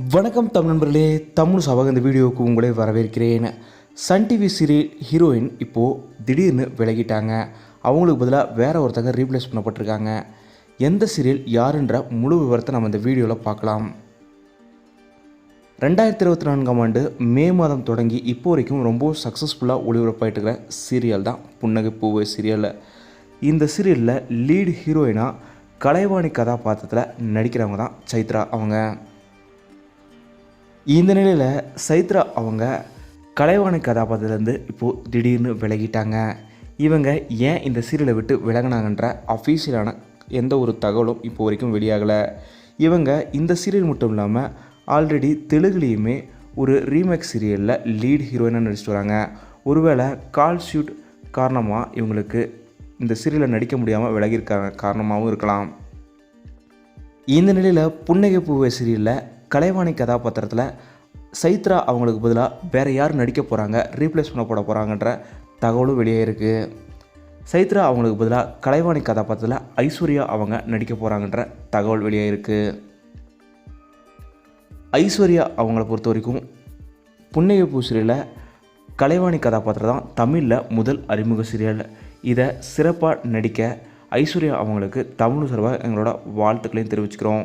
வணக்கம் தமிழ் நண்பர்களே தமிழ் சபாக இந்த வீடியோவுக்கு உங்களை வரவேற்கிறேன். சன் டிவி சீரியல் ஹீரோயின் இப்போது திடீர்னு விலகிட்டாங்க. அவங்களுக்கு பதிலாக வேற ஒருத்தங்க ரீப்ளேஸ் பண்ணப்பட்டிருக்காங்க. எந்த சீரியல் யாருன்ற முழு விவரத்தை நம்ம இந்த வீடியோவில் பார்க்கலாம். ரெண்டாயிரத்தி இருபத்தி நான்காம் ஆண்டு மே மாதம் தொடங்கி இப்போ வரைக்கும் ரொம்ப சக்ஸஸ்ஃபுல்லாக ஒளிபரப்பாயிட்டு இருக்கிற சீரியல் தான் புன்னகை பூவை சீரியல். இந்த சீரியலில் லீடு ஹீரோயினாக கலைவாணி கதாபாத்திரத்தில் நடிக்கிறவங்க தான் சைத்ரா அவங்க. இந்த நிலையில் சைத்ரா அவங்க கலைவாணி கதாபாத்திரத்துலேருந்து இப்போது திடீர்னு விலகிட்டாங்க. இவங்க ஏன் இந்த சீரியலை விட்டு விலகினாங்கன்ற அஃபீஷியலான எந்த ஒரு தகவலும் இப்போ வரைக்கும் வெளியாகலை. இவங்க இந்த சீரியல் மட்டும் இல்லாமல் ஆல்ரெடி தெலுங்குலேயுமே ஒரு ரீமேக் சீரியலில் லீட் ஹீரோயினாக நடிச்சிட்டு வராங்க. ஒருவேளை கால் ஷூட் காரணமாக இவங்களுக்கு இந்த சீரியலில் நடிக்க முடியாமல் விலகியிருக்காங்க காரணமாகவும் இருக்கலாம். இந்த நிலையில் புன்னகை பூவை சீரியலில் கலைவாணி கதாபாத்திரத்தில் சைத்ரா அவங்களுக்கு பதிலாக வேறு யார் நடிக்க போகிறாங்க ரீப்ளேஸ் பண்ண போட போகிறாங்கன்ற தகவலும் வெளியே இருக்குது சைத்ரா அவங்களுக்கு பதிலாக கலைவாணி கதாபாத்திரத்தில் ஐஸ்வர்யா அவங்க நடிக்க போகிறாங்கன்ற தகவல் வெளியே இருக்குது ஐஸ்வர்யா அவங்கள பொறுத்த வரைக்கும் புன்னகை பூசிரியில் கலைவாணி கதாபாத்திரம் தான் தமிழில் முதல் அறிமுக சீரியல் இதை சிறப்பாக நடிக்க ஐஸ்வர்யா அவங்களுக்கு தமிழ் சார்பாக எங்களோட வாழ்த்துக்களையும் தெரிவிச்சுக்கிறோம்.